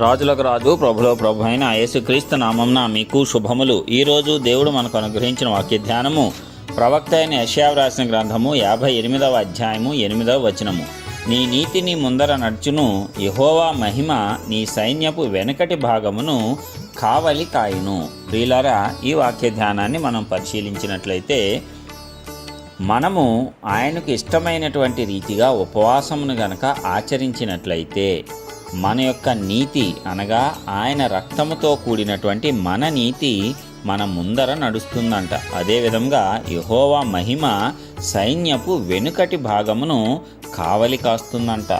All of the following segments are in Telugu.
రాజులకు రాజు ప్రభులో ప్రభు అయిన యేసుక్రీస్తు నామంన మీకు శుభములు. ఈరోజు దేవుడు మనకు అనుగ్రహించిన వాక్య ధ్యానము ప్రవక్త అయిన యశావ్ రాసిన గ్రంథము యాభై ఎనిమిదవ అధ్యాయము ఎనిమిదవ వచనము. నీ నీతి నీ ముందర నడుచును యహోవా మహిమ నీ సైన్యపు వెనకటి భాగమును కావలి కాయును. ప్రియులారా ఈ వాక్య ధ్యానాన్ని మనం పరిశీలించినట్లయితే మనము ఆయనకు ఇష్టమైనటువంటి రీతిగా ఉపవాసమును గనక ఆచరించినట్లయితే మన యొక్క నీతి అనగా ఆయన రక్తముతో కూడినటువంటి మన నీతి మన ముందర నడుస్తుందంట. అదేవిధంగా యహోవా మహిమ సైన్యపు వెనుకటి భాగమును కావలి కాస్తుందంట.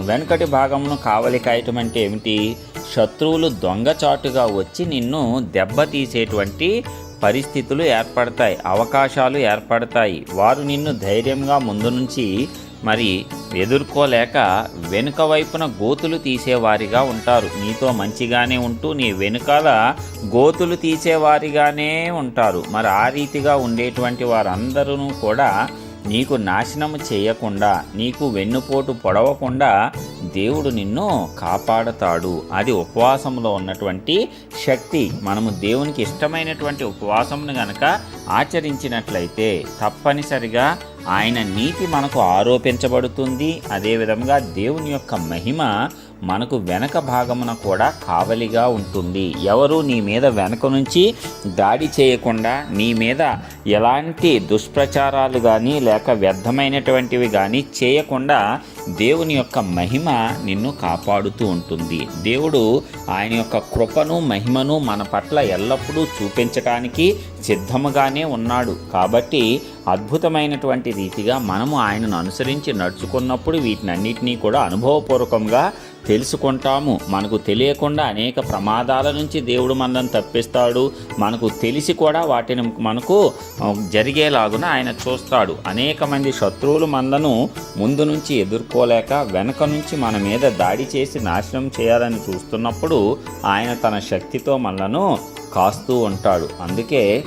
వెనుకటి భాగమును కావలి కాయటం అంటే ఏమిటి? శత్రువులు దొంగచాటుగా వచ్చి నిన్ను దెబ్బతీసేటువంటి పరిస్థితులు ఏర్పడతాయి అవకాశాలు ఏర్పడతాయి. వారు నిన్ను ధైర్యంగా ముందు నుంచి మరి ఎదుర్కోలేక వెనుక వైపున గోతులు తీసేవారిగా ఉంటారు. నీతో మంచిగానే ఉంటూ నీ వెనుకాల గోతులు తీసేవారిగానే ఉంటారు. మరి ఆ రీతిగా ఉండేటువంటి వారందరూ కూడా నీకు నాశనము చేయకుండా నీకు వెన్నుపోటు పొడవకుండా దేవుడు నిన్ను కాపాడతాడు. అది ఉపవాసంలో ఉన్నటువంటి శక్తి. మనము దేవునికి ఇష్టమైనటువంటి ఉపవాసమును గనక ఆచరించినట్లయితే తప్పనిసరిగా ఆయన నీతి మనకు ఆరోపించబడుతుంది. అదేవిధంగా దేవుని యొక్క మహిమ మనకు వెనక భాగమున కూడా కావలిగా ఉంటుంది. ఎవరు నీ మీద వెనక నుంచి దాడి చేయకుండా నీ మీద ఎలాంటి దుష్ప్రచారాలు కానీ లేక వ్యర్థమైనటువంటివి కానీ చేయకుండా దేవుని యొక్క మహిమ నిన్ను కాపాడుతూ ఉంటుంది. దేవుడు ఆయన యొక్క కృపను మహిమను మన పట్ల ఎల్లప్పుడూ చూపించటానికి సిద్ధముగానే ఉన్నాడు. కాబట్టి అద్భుతమైనటువంటి రీతిగా మనము ఆయనను అనుసరించి నడుచుకున్నప్పుడు వీటినన్నిటినీ కూడా అనుభవపూర్వకంగా తెలుసుకుంటాము. మనకు తెలియకుండా అనేక ప్రమాదాల నుంచి దేవుడు మనల్ని తప్పిస్తాడు. మనకు తెలిసి కూడా వాటిని మనకు జరిగేలాగున ఆయన చూస్తాడు. అనేక మంది శత్రువులు మనలను ముందు నుంచి ఎదుర్కోలేక వెనక నుంచి మన మీద దాడి చేసి నాశనం చేయాలని చూస్తున్నప్పుడు ఆయన తన శక్తితో మనలను కాస్తూ ఉంటాడు. అందుకే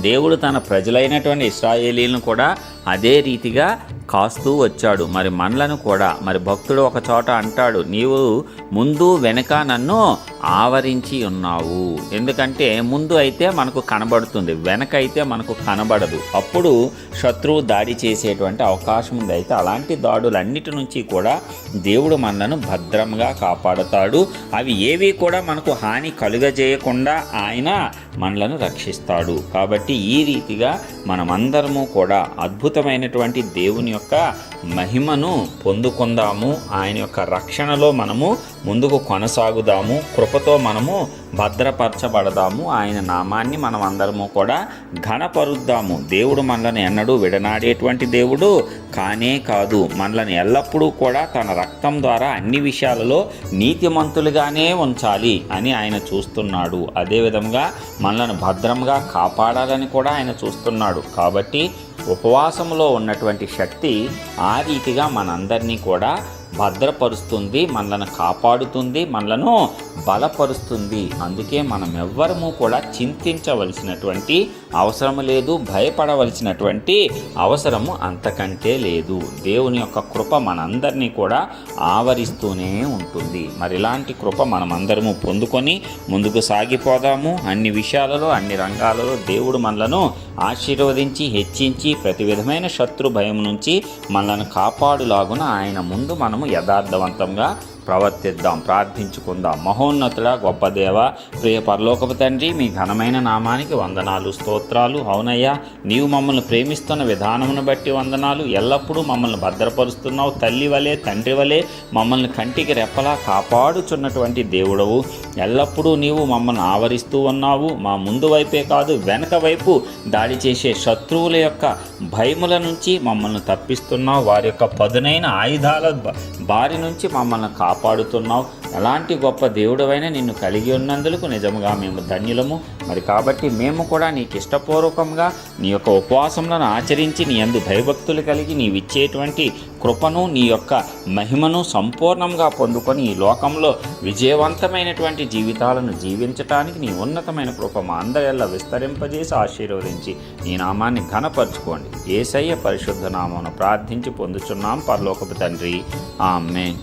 దేవుడు తన ప్రజలైనటువంటి ఇస్రాయేలీలను కూడా అదే రీతిగా కాస్తూ వచ్చాడు. మరి మనలను కూడా మరి భక్తుడు ఒక చోట అంటాడు నీవు ముందు వెనక నన్ను ఆవరించి ఉన్నావు. ఎందుకంటే ముందు అయితే మనకు కనబడుతుంది వెనక అయితే మనకు కనబడదు. అప్పుడు శత్రువు దాడి చేసేటువంటి అవకాశం ఉంది. అయితే అలాంటి దాడులన్నిటి నుంచి కూడా దేవుడు మనలను భద్రంగా కాపాడుతాడు. అవి ఏవి కూడా మనకు హాని కలుగజేయకుండా ఆయన మనలను రక్షిస్తాడు. కాబట్టి ఈ రీతిగా మనమందరము కూడా అద్భుతమైనటువంటి దేవుని యొక్క మహిమను పొందుకుందాము. ఆయన యొక్క రక్షణలో మనము ముందుకు కొనసాగుదాము. కృపతో మనము భద్రపరచబడదాము. ఆయన నామాన్ని మనం అందరము కూడా ఘనపరుద్దాము. దేవుడు మనలను ఎన్నడూ విడనాడేటువంటి దేవుడు కానే కాదు. మనలను ఎల్లప్పుడూ కూడా తన రక్తం ద్వారా అన్ని విషయాలలో నీతిమంతులుగానే ఉంచాలి అని ఆయన చూస్తున్నాడు. అదేవిధంగా మనలను భద్రంగా కాపాడాలని కూడా ఆయన చూస్తున్నాడు. కాబట్టి ఉపవాసంలో ఉన్నటువంటి శక్తి ఆ రీతిగా మనందరినీ కూడా భద్రపరుస్తుంది మనలను కాపాడుతుంది మనలను బలపరుస్తుంది. అందుకే మనం ఎవ్వరము కూడా చింతించవలసినటువంటి అవసరం లేదు భయపడవలసినటువంటి అవసరము అంతకంటే లేదు. దేవుని యొక్క కృప మనందరినీ కూడా ఆవరిస్తూనే ఉంటుంది. మరి ఇలాంటి కృప మనమందరము పొందుకొని ముందుకు సాగిపోదాము. అన్ని విషయాలలో అన్ని రంగాలలో దేవుడు మనలను ఆశీర్వదించి హెచ్చించి ప్రతి విధమైన శత్రు భయం నుంచి మనలను కాపాడులాగున ఆయన ముందు మనము యథార్థవంతంగా ప్రవర్తిద్దాం ప్రార్థించుకుందాం. మహోన్నతుడ గొప్ప దేవ ప్రియ పరలోకపు తండ్రి మీ ఘనమైన నామానికి వందనాలు స్తోత్రాలు. అవునయ్యా నీవు మమ్మల్ని ప్రేమిస్తున్న విధానమును బట్టి వందనాలు. ఎల్లప్పుడూ మమ్మల్ని భద్రపరుస్తున్నావు. తల్లి వలె తండ్రి వలె మమ్మల్ని కంటికి రెప్పలా కాపాడుచున్నటువంటి దేవుడవు. ఎల్లప్పుడూ నీవు మమ్మల్ని ఆవరిస్తూ ఉన్నావు. మా ముందు వైపే కాదు వెనక వైపు దాడి చేసే శత్రువుల యొక్క భయముల నుంచి మమ్మల్ని తప్పిస్తున్నావు. వారి యొక్క పదునైన ఆయుధాల బారి నుంచి మమ్మల్ని కాపాడుతున్నావు. ఎలాంటి గొప్ప దేవుడవైనా నిన్ను కలిగి ఉన్నందుకు నిజముగా మేము ధన్యులము. మరి కాబట్టి మేము కూడా నీకు ఇష్టపూర్వకంగా నీ యొక్క ఉపవాసములను ఆచరించి నీ అందు భయభక్తులు కలిగి నీవిచ్చేటువంటి కృపను నీ యొక్క మహిమను సంపూర్ణంగా పొందుకొని ఈ లోకంలో విజయవంతమైనటువంటి జీవితాలను జీవించటానికి నీ ఉన్నతమైన కృప మా విస్తరింపజేసి ఆశీర్వదించి నీ నామాన్ని ఘనపరచుకోండి. ఏసయ్య పరిశుద్ధ నామను ప్రార్థించి పొందుచున్నాం. పరలోకపు తండ్రి. ఆమె